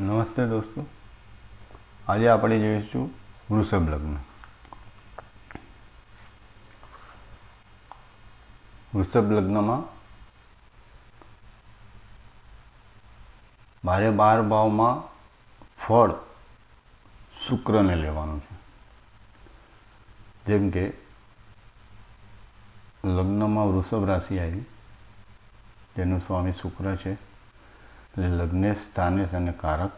નમસ્તે દોસ્તો. આજે આપણે જોઈશું વૃષભ લગ્ન. વૃષભ લગ્નમાં બારે બાર ભાવમાં ફળ શુક્રને લેવાનું છે. જેમ કે લગ્નમાં વૃષભ રાશિ આવી તેનું સ્વામી શુક્ર છે. એટલે લગ્નેશ સ્થાનેશ અને કારક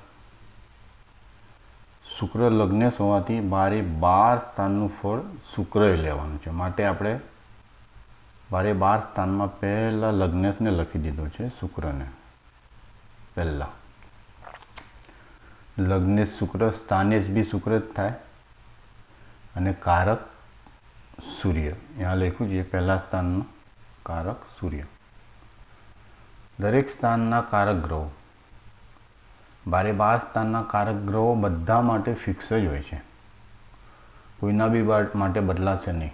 શુક્ર લગ્નેશ હોવાથી બારે બાર સ્થાનનું ફળ શુક્રએ લેવાનું છે. માટે આપણે બારે બાર સ્થાનમાં પહેલાં લગ્નેશને લખી દીધો છે શુક્રને. પહેલાં. લગ્નેશ શુક્ર સ્થાનેશ બી શુક્ર જ થાય. અને કારક સૂર્ય. ત્યાં લખ્યું છે પહેલા સ્થાનનું કારક સૂર્ય. દરેક સ્થાનના કારક ગ્રહો બારે બાર સ્થાનના કારક ગ્રહો બધા માટે ફિક્સ જ હોય છે. કોઈના બી માટે બદલાશે નહીં.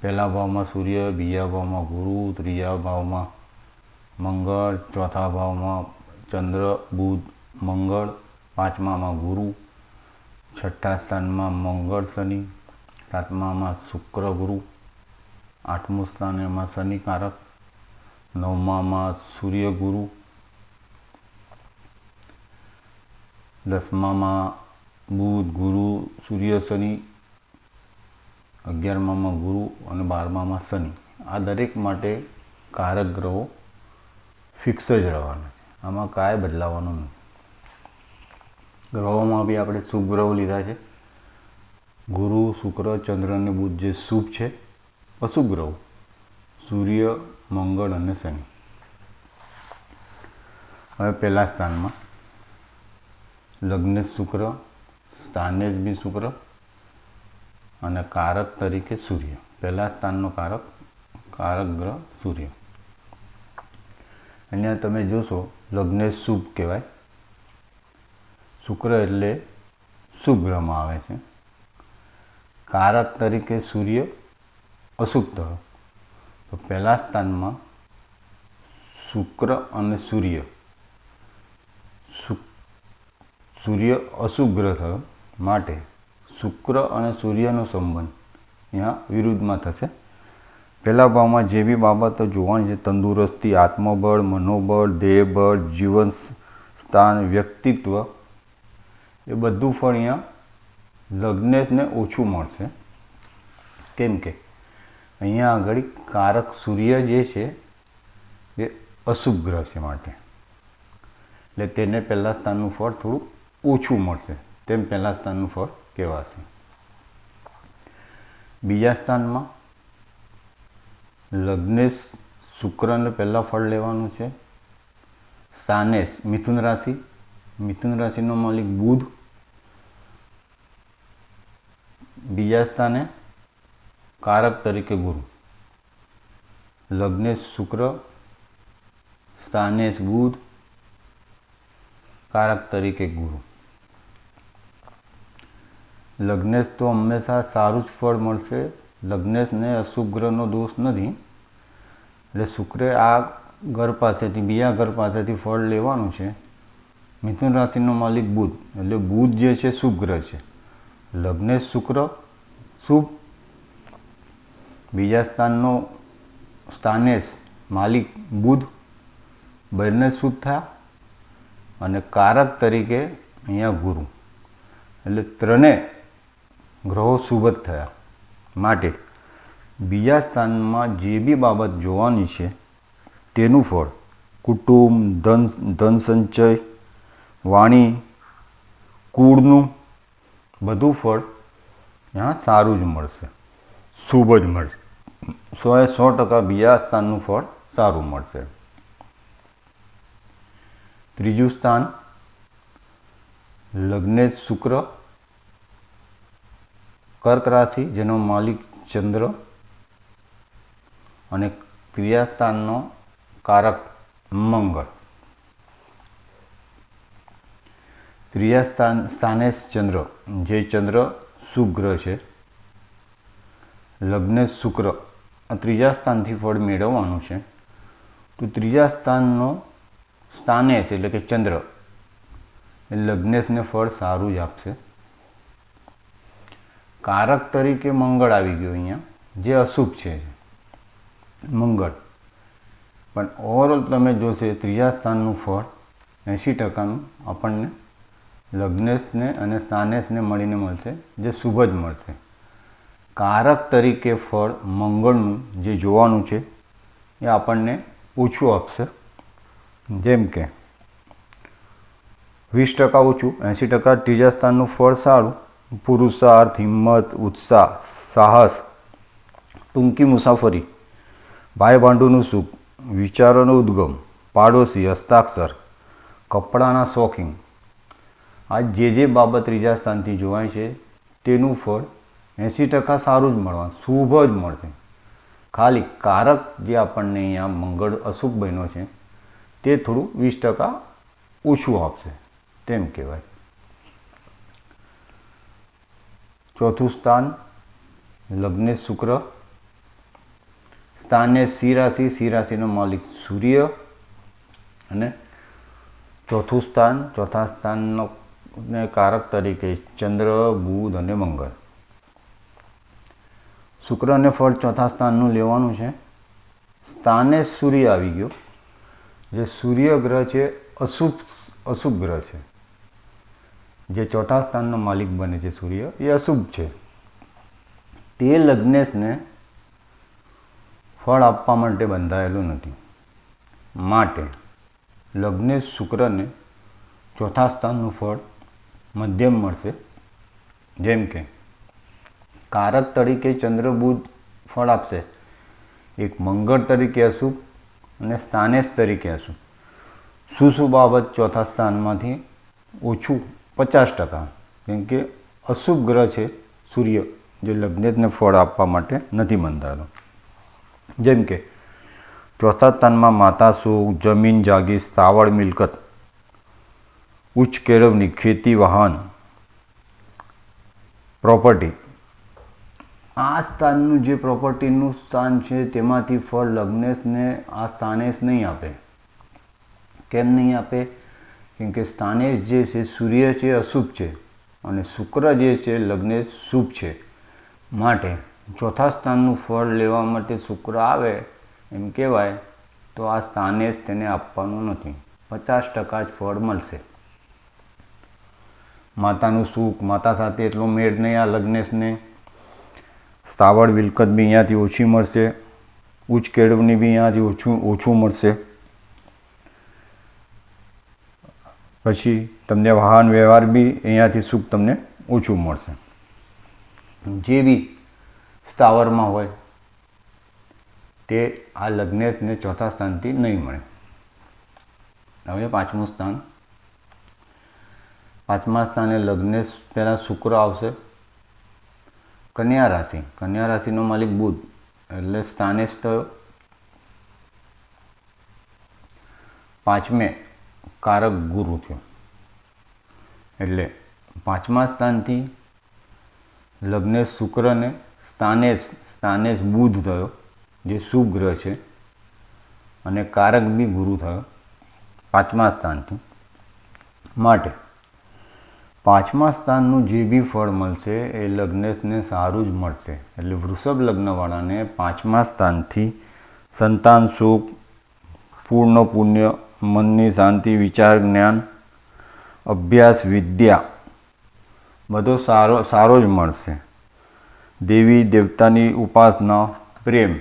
પહેલા ભાવમાં સૂર્ય, બીજા ભાવમાં ગુરુ, ત્રીજા ભાવમાં મંગળ, ચોથા ભાવમાં ચંદ્ર, બુધ, મંગળ, પાંચમામાં ગુરુ, છઠ્ઠા સ્થાનમાં મંગળ શનિ, સાતમામાં શુક્ર ગુરુ, આઠમું સ્થાન એમાં શનિ કારક નવમામાં સૂર્ય ગુરુ દસમામાં બુધ ગુરુ, સૂર્ય શનિ. અગિયારમામાં ગુરુ અને બારમામાં શનિ. આ દરેક માટે કારક ગ્રહો ફિક્સ જ રહેવાના છે. આમાં કાંઈ બદલાવાનું નથી. ગ્રહોમાં બી આપણે શુભ ગ્રહો લીધા છે. ગુરુ, શુક્ર, ચંદ્ર અને બુધ જે શુભ છે, અશુભ ગ્રહો. સૂર્ય મંગળ અને શનિ. હવે પહેલા સ્થાનમાં લગ્ન શુક્ર સ્થાનેશ બી શુક્ર અને કારક તરીકે સૂર્ય. પહેલા સ્થાનનો કારક કારક ગ્રહ, સૂર્ય. અહીંયા તમે જોશો, લગ્ન શુભ કહેવાય. શુક્ર એટલે શુભ ગ્રહમાં આવે છે. કારક તરીકે સૂર્ય અશુભ ગ્રહ. તો પહેલા સ્થાનમાં શુક્ર અને સૂર્ય. સૂર્ય અશુભ ગ્રહ થયો માટે શુક્ર અને સૂર્યનો સંબંધ અહીંયા વિરુદ્ધમાં થશે. પહેલા ભાવમાં જે બી બાબતો જોવાની છે, તંદુરસ્તી, આત્મબળ, મનોબળ, દેહબળ, જીવન સ્થાન, વ્યક્તિત્વ, એ બધું ફળ અહીંયા લગ્નેશને ઓછું મળશે. કેમ કે અહીંયા આગળ કારક સૂર્ય જે છે, એ અશુભ ગ્રહ છે માટે. એટલે તેને પહેલાં સ્થાનનું ફળ થોડું ઓછું મળશે. તેમ પહેલાં સ્થાનનું ફળ કહેવાશે. બીજા સ્થાનમાં લગ્નેશ શુક્રને પહેલાં ફળ લેવાનું છે. સાનેશ મિથુન રાશિ. મિથુન રાશિનો માલિક બુધ. બીજા સ્થાને કારક તરીકે ગુરુ. લગ્નેશ શુક્ર, સ્થાનેશ બુધ, કારક તરીકે ગુરુ. લગ્નેશ તો હંમેશા સારું જ ફળ મળશે. લગ્નેશને અશુભ ગ્રહનો દોષ નથી. એટલે શુક્રે આ ઘર પાસેથી, બીજા ઘર પાસેથી ફળ લેવાનું છે. મિથુન રાશિનો માલિક બુધ. એટલે બુધ જે છે, શુભ ગ્રહ છે. લગ્નેશ શુક્ર, શુભ બીજા સ્થાનનો સ્થાને માલિક બુધ બંને થયા અને કારક તરીકે અહીંયા ગુરુ. એટલે ત્રણે ગ્રહો શુભ થયા માટે. બીજા સ્થાનમાં જે બી બાબત જોવાની છે, તેનું ફળ કુટુંબ, ધન ધન સંચય, વાણી, કુળનું બધું ફળ ત્યાં સારું જ મળશે, શુભ જ મળશે. સો એ સો ટકા બીજા સ્થાનનું ફળ સારું મળશે. ત્રીજું સ્થાન, લગ્નેશ શુક્ર, કર્ક રાશિ, જેનો માલિક ચંદ્ર, અને ક્રિયાસ્થાનનો કારક મંગળ. ત્રીજા સ્થાન સ્થાને ચંદ્ર, જે ચંદ્ર શુભ ગ્રહ છે. લગ્ન શુક્ર આ ત્રીજા સ્થાનથી ફળ મેળવવાનું છે. તો ત્રીજા સ્થાનનો સ્થાનેશ એટલે કે ચંદ્ર. એ લગ્નેશને ફળ સારું જ આપશે. કારક તરીકે મંગળ આવી ગયો અહીંયા, જે અશુભ છે. મંગળ. પણ ઓવરઓલ તમે જોશે ત્રીજા સ્થાનનું ફળ એંશી ટકાનું આપણને લગ્નેશને અને સ્થાનેશને મળીને મળશે, જે શુભ જ મળશે. કારક તરીકે ફળ મંગળનું જે જોવાનું છે, એ આપણને ઓછું આપશે. જેમ કે, વીસ ટકા ઓછું, એંસી ટકા ત્રીજા સ્થાનનું ફળ સારું, પુરુષાર્થ, હિંમત, ઉત્સાહ, સાહસ, ટૂંકી મુસાફરી ભાઈ ભાંડુનું સુખ, વિચારોનો ઉદ્ગમ, પાડોશી, હસ્તાક્ષર, કપડાના શોખીન. આ જે જે બાબત ત્રીજા સ્થાનથી જોવાય છે, તેનું ફળ એંસી ટકા સારું જ મળવાનું, શુભ જ મળશે. ખાલી કારક જે આપણને અહીંયા મંગળ અશુભ બન્યો છે, તે થોડું વીસ ટકા ઓછું આપશે, તેમ કહેવાય. ચોથું સ્થાન લગ્ને શુક્ર. સ્થાને સી રાશિ, સી રાશિનો માલિક સૂર્ય. અને ચોથું સ્થાન, ચોથા સ્થાનનો કારક તરીકે ચંદ્ર, બુધ અને મંગળ. શુક્ર અને ફળ ચોથા સ્થાનનું લેવાનું છે. સ્થાને સૂર્ય આવી ગયો. જે સૂર્ય ગ્રહ છે, અશુભ અશુભ ગ્રહ છે. જે ચોથા સ્થાનનો માલિક બને છે સૂર્ય, એ અશુભ છે. તે લગ્નેશને ફળ આપવા માટે બંધાયેલું નથી. માટે લગ્નેશ શુક્રને ચોથા સ્થાનનું ફળ મધ્યમ મળશે. જેમ કે કારક તરીકે ચંદ્રબુધ ફળ આપશે. એક મંગળ તરીકે અશુભ અને સ્થાનેશ તરીકે અશુભ શું બાબત ચોથા સ્થાનમાંથી? ઓછું પચાસ ટકા. કેમ કે અશુભ ગ્રહ છે, સૂર્ય, જે લગ્નેજને ફળ આપવા માટે નથી બંધાયેલો જેમ કે ચોથા સ્થાનમાં માતા સુખ, જમીન જાગી, સ્થાવર મિલકત, ઉચ્ચ કેળવણી, ખેતી, વાહન, પ્રોપર્ટી આ સ્થાનનું જે પ્રોપર્ટીનું સ્થાન છે, તેમાંથી ફળ લગ્નેશને, આ સ્થાનેશ નહીં આપે. કેમ નહીં આપે? કેમ કે સ્થાનેશ જે છે, સૂર્ય છે, અશુભ છે અને શુક્ર જે છે, લગ્નેશ શુભ છે. માટે ચોથા સ્થાનનું ફળ લેવા માટે શુક્ર આવે એમ કહેવાય, તો આ સ્થાને જ તેને આપવાનું નથી. પચાસ ટકા જ ફળ મળશે. માતાનું સુખ, માતા સાથે એટલો મેળ નહીં આ લગ્નેશને. સ્થાવર વિલકત બી અહીંયાથી ઓછી મળશે ઉચ્ચ કેળવણી બી અહીંયાથી ઓછું ઓછું મળશે. પછી તમને વાહન વ્યવહાર બી અહીંયાથી સુખ તમને ઓછું મળશે. જે બી સ્થાવરમાં હોય, તે આ લગ્નેશને ચોથા સ્થાનથી નહીં મળે. હવે પાંચમું સ્થાન. પાંચમા સ્થાને લગ્નેશ પહેલાં શુક્ર આવશે. કન્યા રાશિ કન્યા રાશિનો માલિક બુધ. એટલે સ્થાનેશ થયો પાંચમે કારક ગુરુ થયો. એટલે પાંચમા સ્થાનથી લગ્ન શુક્રને સ્થાનેશ સ્થાનેશ બુધ થયો, જે શુભ છે. અને કારક બી ગુરુ થયો પાંચમા સ્થાનથી. માટે પાંચમા સ્થાનનું જે બી ફળ મળશે એ લગ્નેશને સારું જ મળશે. એટલે વૃષભ લગ્નવાળાને પાંચમા સ્થાનથી સંતાન સુખ, પૂર્ણ પુણ્ય, મનની શાંતિ, વિચાર, જ્ઞાન, અભ્યાસ, વિદ્યા બધો સારો સારો જ મળશે. દેવી દેવતાની ઉપાસના, પ્રેમ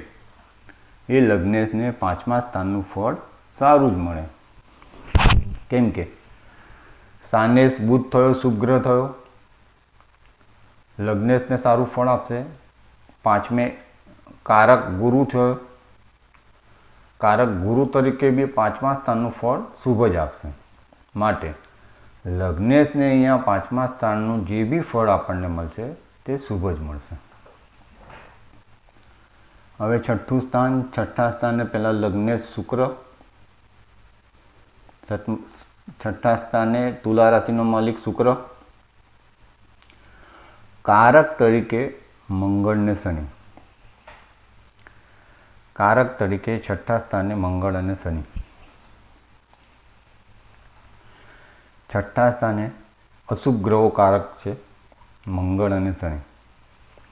એ લગ્નેશને પાંચમા સ્થાનનું ફળ સારું જ મળે. કેમ કે સ્થાનેશ બુધ થયો, શુભગ્રહ થયો. લગ્નેશને સારું ફળ આપશે. પાંચમે કારક ગુરુ થયો. કારક ગુરુ તરીકે બી પાંચમા સ્થાનનું ફળ શુભ જ આપશે માટે. લગ્નેશને અહીંયા પાંચમા સ્થાનનું જે બી ફળ આપણને મળશે, તે શુભ જ મળશે. હવે છઠ્ઠું સ્થાન, છઠ્ઠા સ્થાને પહેલાં લગ્નેશ શુક્ર. છઠ્ઠા સ્થાને તુલા રાશિનો માલિક શુક્ર. કારક તરીકે મંગળ ને શનિ. કારક તરીકે છઠ્ઠા સ્થાને મંગળ અને શનિ. છઠ્ઠા સ્થાને અશુભ ગ્રહો કારક છે, મંગળ અને શનિ.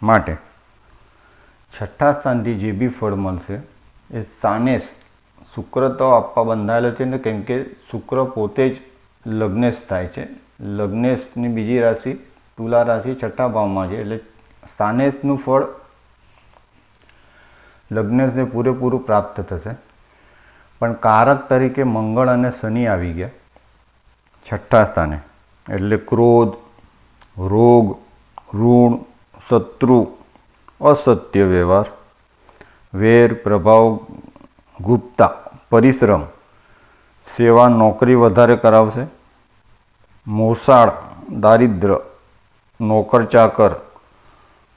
માટે છઠ્ઠા સ્થાનથી જે બી ફળ મળશે, એ સ્થાને શુક્ર તો આપવા બંધાયેલો છે ને કેમ કે શુક્ર પોતે જ લગ્નેશ થાય છે. લગ્નેશની બીજી રાશિ તુલા રાશિ છઠ્ઠા ભાવમાં છે. એટલે સ્થાનેશનું ફળ લગ્નેશને પૂરેપૂરું પ્રાપ્ત થશે. પણ કારક તરીકે મંગળ અને શનિ આવી ગયા છઠ્ઠા સ્થાને. એટલે ક્રોધ, રોગ, ઋણ, શત્રુ, અસત્ય વ્યવહાર, વેર, પ્રભાવ ગુપ્તા, પરિશ્રમ. સેવા નોકરી વધારે કરાવશે. મોસાળ, દારિદ્ર નોકર ચાકર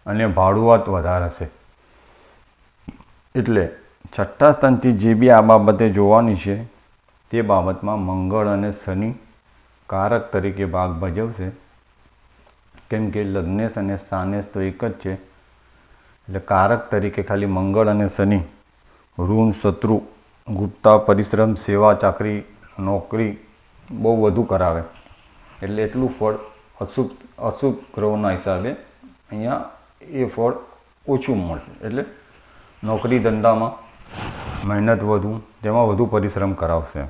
અને ભાડુઆત વધારશે. એટલે છઠ્ઠા સ્થાનથી જે બી આ બાબતે જોવાની છે, તે બાબતમાં મંગળ અને શનિ કારક તરીકે ભાગ ભજવશે. કેમ કે લગ્નેશ અને સ્થાનેશ તો એક જ છે. એટલે કારક તરીકે ખાલી મંગળ અને શનિ ઋણ, શત્રુ, ગુપ્તા, પરિશ્રમ, સેવા, ચાકરી, નોકરી બહુ વધુ કરાવે. એટલે એટલું ફળ અશુભ અશુભ ગ્રહોના હિસાબે અહીંયા એ ફળ ઓછું મળશે. એટલે નોકરી ધંધામાં મહેનત વધુ તેમાં વધુ પરિશ્રમ કરાવશે.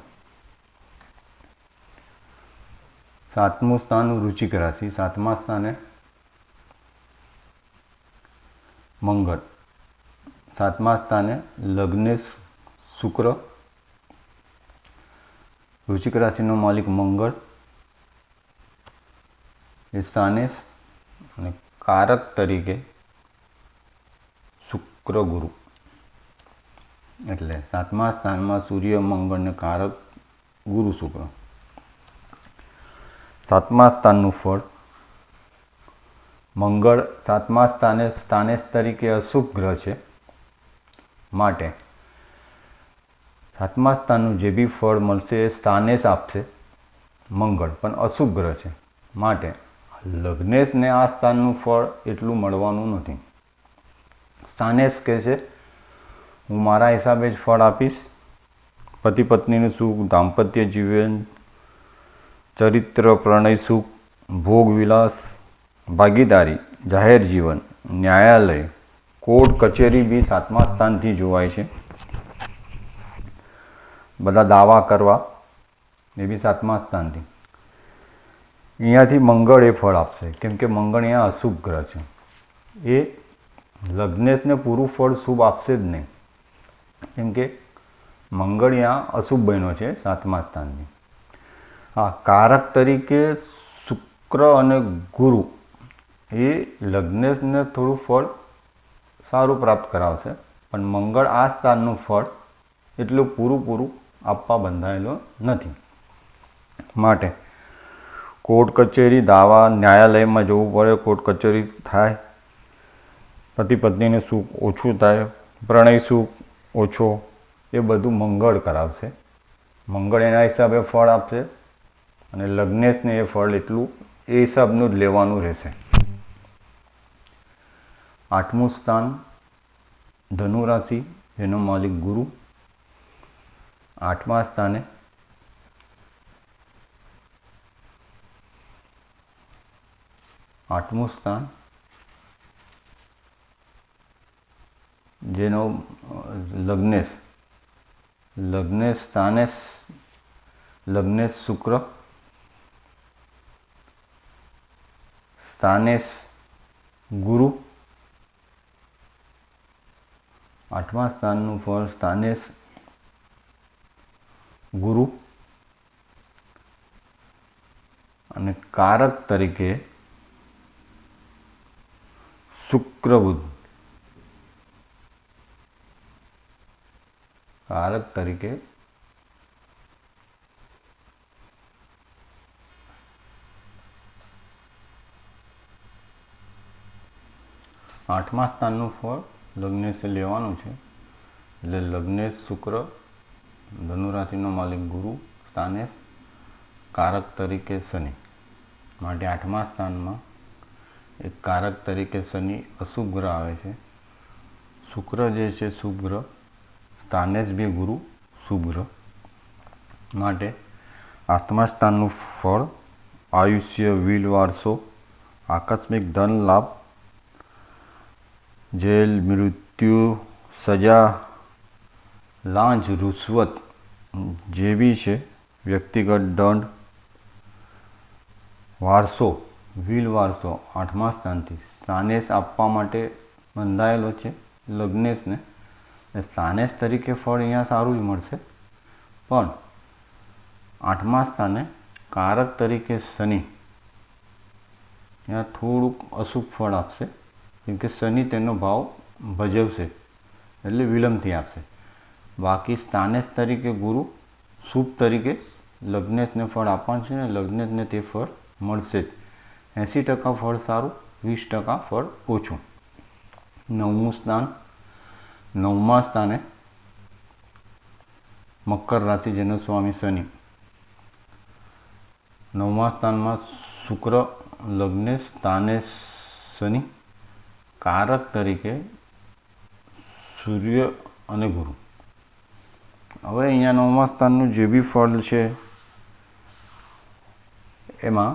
સાતમું સ્થાન રુચિક રાશિ. સાતમા સ્થાને મંગળ. સાતમા સ્થાને લગ્નેશ શુક્ર, વૃશ્ચિક રાશિનો માલિક મંગળ, એ સ્થાનેશ અને કારક તરીકે શુક્ર ગુરુ. એટલે સાતમા સ્થાનમાં સૂર્ય મંગળને કારક ગુરુ શુક્ર. સાતમા સ્થાનનું ફળ મંગળ સાતમા સ્થાને સ્થાનેશ તરીકે અશુભ ગ્રહ છે. માટે. સાતમા સ્થાનનું જે બી ફળ મળશે એ સ્થાનેશ આપશે. મંગળ, પણ અશુભ ગ્રહ છે. માટે લગ્નેશને આ સ્થાનનું ફળ એટલું મળવાનું નથી. સ્થાનેશ કહે છે, હું મારા હિસાબે જ ફળ આપીશ. પતિ પત્નીનું સુખ, દાંપત્ય જીવન, ચરિત્ર, પ્રણય સુખ, ભોગ વિલાસ, ભાગીદારી, જાહેર જીવન, ન્યાયાલય કોર્ટ, કચેરી બી સાતમા સ્થાનથી જોવાય છે. બધા દાવા કરવા, એ બી સાતમા સ્થાનથી. અહીંયાથી મંગળ એ ફળ આપશે. કેમ કે મંગળ અહીંયા અશુભ ગ્રહ છે. એ લગ્નેશને પૂરું ફળ શુભ આપશે જ નહીં. કેમ કે મંગળ અહીંયા અશુભ બન્યો છે સાતમા સ્થાનથી. હા, કારક તરીકે શુક્ર અને ગુરુ એ લગ્નેશને થોડું ફળ સારું પ્રાપ્ત કરાવશે. પણ મંગળ આ સ્થાનનું ફળ એટલું પૂરું પૂરું આપવા બંધાયેલો નથી. માટે કોર્ટ કચેરી, દાવા, ન્યાયાલયમાં જવું પડે, કોર્ટ કચેરી થાય. પતિ પત્નીને સુખ ઓછું થાય, પ્રણય સુખ ઓછો, એ બધું મંગળ કરાવશે. મંગળ એના હિસાબે ફળ આપશે અને લગ્નેશને એ ફળ એટલું એ હિસાબનું જ લેવાનું રહેશે. આઠમું સ્થાન ધનુ રાશિ જેનો માલિક ગુરુ. આઠમા સ્થાને આઠમું સ્થાન, જેનો, લગ્નેશ. લગ્નેશ સ્થાનેશ લગ્નેશ શુક્ર. સ્થાનેશ ગુરુ. આઠમા સ્થાનનું ફળ સ્થાને ગુરુ અને કારક તરીકે શુક્રબુદ્ધ કારક તરીકે આઠમા સ્થાનનું ફળ લગ્નેશે લેવાનું છે. એટલે લગ્નેશ શુક્ર, ધનુરાશિનો માલિક ગુરુ સ્થાનેશ કારક તરીકે શનિ. માટે આઠમા સ્થાનમાં એક કારક તરીકે શનિ અશુભ ગ્રહ આવે છે. શુક્ર જે છે શુભ ગ્રહ સ્થાનેશ બી ગુરુ શુભ ગ્રહ માટે આત્મા સ્થાનનું ફળ, આયુષ્ય, વીલ, વારસો, આકસ્મિક ધન, લાભ જેલ, મૃત્યુ, સજા, લાંચ રૂશ્વત જેવી છે. વ્યક્તિગત દંડ. વારસો. વીલ વારસો. આઠમા સ્થાનથી. સ્થાનેશ આપવા માટે બંધાયેલો છે લગ્નેશને. સ્થાનેશ તરીકે ફળ અહીંયા સારું જ મળશે. પણ આઠમા સ્થાને કારક તરીકે શનિ. ત્યાં થોડુંક અશુભ ફળ આપશે. કેમ કે શનિ તેનો ભાવ ભજવશે એટલે વિલંબથી આપશે. બાકી સ્થાનેશ તરીકે ગુરુ, શુભ તરીકે લગ્નેશને ફળ આપવાનું છે ને લગ્નેશને તે ફળ મળશે જ. એંસી ટકા ફળ સારું, વીસ ટકા ફળ ઓછું. નવમું સ્થાન, નવમા સ્થાને મકર રાશિ જેનો સ્વામી શનિ. નવમા સ્થાનમાં શુક્ર લગ્ન સ્થાને શનિ. કારક તરીકે સૂર્ય અને ગુરુ. હવે અહીંયા નવમા સ્થાનનું જે બી ફળ છે, એમાં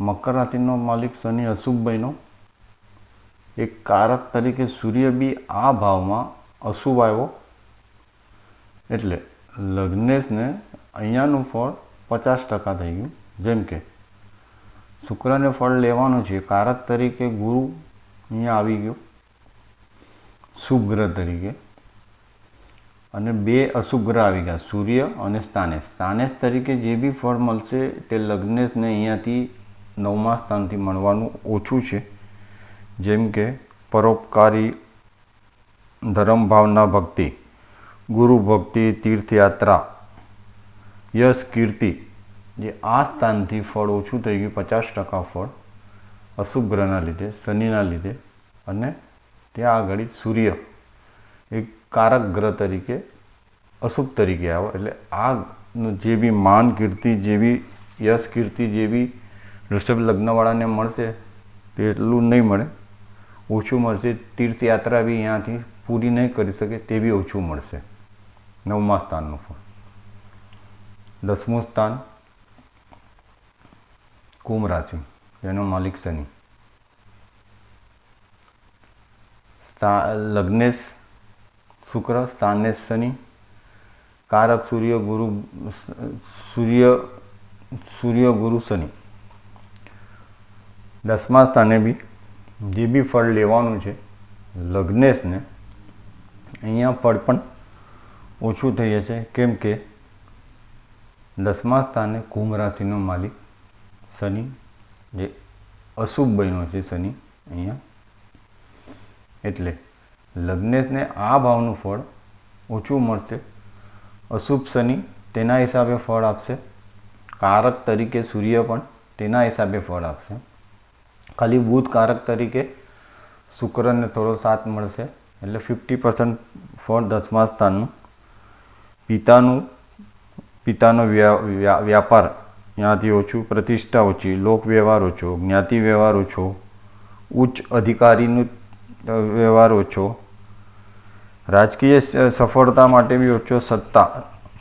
મકર રાશિનો માલિક શનિ અશુભભાઈનો એક કારક તરીકે સૂર્ય બી આ ભાવમાં અશુભ આવ્યો. એટલે લગ્નેશને અહીંયાનું ફળ પચાસ ટકા થઈ ગયું. જેમ કે શુક્રને ફળ લેવાનું છે. કારક તરીકે ગુરુ અહીંયા આવી ગયો. શુગ્ર તરીકે. અને બે અશુગ્ર આવી ગયા. સૂર્ય અને સ્થાનેશ. સ્થાનેશ તરીકે જે બી ફળ મળશે તે લગ્નેશને અહીંયાથી નવમા સ્થાનથી મળવાનું ઓછું છે. જેમ કે પરોપકારી ધર્મ ભાવના ભક્તિ, ગુરુ ભક્તિ, તીર્થયાત્રા, યશ કીર્તિ જે આ સ્થાનથી ફળ ઓછું થઈ ગયું, પચાસ ટકા ફળ અશુભ ગ્રહના લીધે, શનિના લીધે અને ત્યાં આગળ સૂર્ય. એક કારક ગ્રહ તરીકે, અશુભ તરીકે આવો. એટલે આનું જે બી માન કીર્તિ જેવી યશ કીર્તિ જેવી વૃષભ લગ્નવાળાને મળશે તે એટલું નહીં મળે. ઓછું મળશે, તીર્થયાત્રા બી અહીંયાથી પૂરી નહીં કરી શકે, તે બી ઓછું મળશે. નવમા સ્થાનનું ફળ. દસમું સ્થાન કુંભ રાશિ જેનો માલિક શનિ. લગ્નેશ શુક્ર, સ્થાનેશ શનિ. કારક સૂર્ય, ગુરુ, સૂર્ય સૂર્ય, ગુરુ, શનિ. દસમા સ્થાને બી, જે બી ફળ લેવાનું છે, લગ્નેશને, અહીંયા ફળ પણ ઓછું થઈ જશે. કેમ કે, દસમા સ્થાને કુંભ રાશિનો માલિક શનિ, જે અશુભ બન્યો છે શનિ અહીંયા. એટલે લગ્નેશને આ ભાવનું ફળ ઓછું મળશે. અશુભ શનિ તેના હિસાબે ફળ આપશે. કારક તરીકે સૂર્ય પણ તેના હિસાબે ફળ આપશે. ખાલી બુધ કારક તરીકે શુક્રને થોડો સાથ મળશે. એટલે ફિફ્ટી પર્સન્ટ ફળ દસમા સ્થાનનું. પિતાનું, પિતાનો વ્યાપાર ત્યાંથી ઓછું પ્રતિષ્ઠા ઓછી લોક વ્યવહાર ઓછો જ્ઞાતિ વ્યવહાર ઓછો ઉચ્ચ અધિકારીનું વ્યવહાર ઓછો રાજકીય સફળતા માટે બી ઓછો સત્તા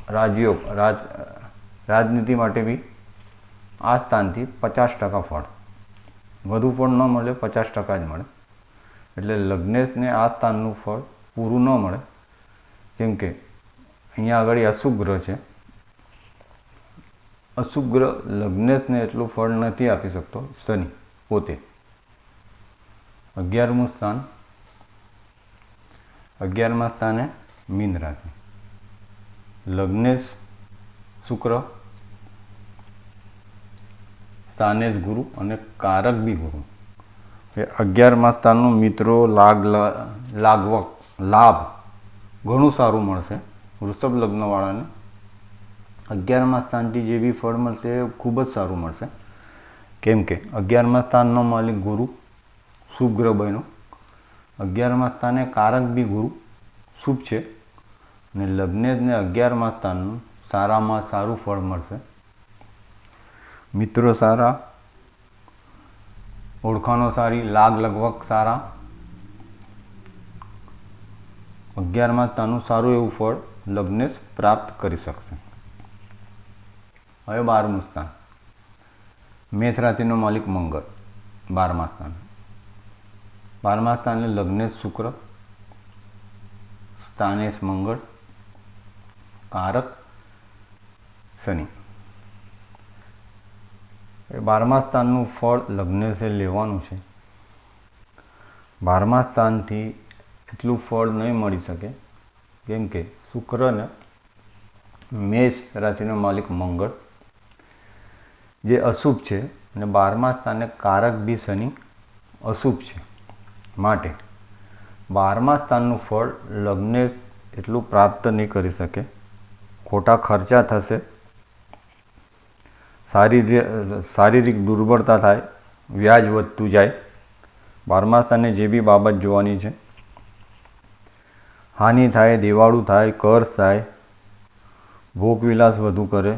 રાજયોગ રાજ, રાજનીતિ માટે બી આ સ્થાનથી પચાસ ટકા ફળ. વધુ પણ ન મળે, પચાસ ટકા જ મળે. એટલે લગ્નેશને આ સ્થાનનું ફળ પૂરું ન મળે. કેમ કે અહીંયા આગળ અશુભ ગ્રહ છે. અશુભ ગ્રહ લગ્નેશને એટલું ફળ નથી આપી શકતો, શનિ, પોતે. અગિયારમું સ્થાન. અગિયારમા સ્થાને મીન રાશિ. લગ્નેશ શુક્ર સ્થાનેશ ગુરુ અને કારક બી ગુરુ. એ અગિયારમા સ્થાનનું મિત્રો, લાગ લાગવક, લાભ ઘણું સારું મળશે વૃષભ લગ્નવાળાને. અગિયારમા સ્થાનથી જે બી ફળ મળશે એ ખૂબ જ સારું મળશે. કેમ કે અગિયારમા સ્થાનનો માલિક ગુરુ શુભ ગ્રહ બન્યો. અગિયારમા સ્થાને કારક બી ગુરુ, શુભ છે. અને લગ્નેજને અગિયારમા સ્થાનનું સારામાં સારું ફળ મળશે. મિત્રો સારા, ઓળખાણો સારી, લાગ લગભગ સારા. અગિયારમાં તાનું સારું એવું ફળ લગ્નેશ પ્રાપ્ત કરી શકશે. હવે બારમું સ્થાન મેષ રાશિનો માલિક મંગળ બારમા સ્થાન બારમા સ્થાને લગ્નેશ શુક્ર, સ્થાનેશ મંગળ, કારક, શનિ. બારમા સ્થાનનું ફળ લગ્નેશે લેવાનું છે. બારમા સ્થાનથી એટલું ફળ નહીં મળી શકે, કેમ કે શુક્રને મેષ રાશિનો માલિક મંગળ જે અશુભ છે અને બારમા સ્થાને કારક બી શનિ અશુભ છે માટે બારમા સ્થાનનું ફળ લગ્ને એટલું પ્રાપ્ત નહીં કરી શકે, ખોટા ખર્ચા થશે શારીરિક દુર્બળતા થાય, વ્યાજ વધતું જાય, બારમા સ્થાને જે બી બાબત જોવાની છે, હાનિ થાય, દેવાળું થાય કર્સ થાય ભોગવિલાસ વધુ કરે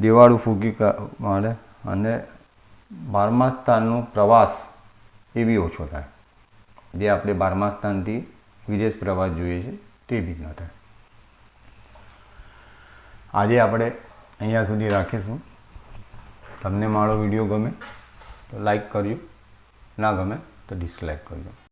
દિવાળું ફૂગી મારે અને બારમા સ્થાનનું પ્રવાસ એ બી ઓછો થાય. જે આપણે બારમા સ્થાનથી વિદેશ પ્રવાસ જોઈએ છે તે બી ન થાય. આજે આપણે અહીંયા સુધી રાખીશું. તમને મારો વીડિયો ગમે તો લાઈક કરજો. ના ગમે તો ડિસલાઈક કરજો.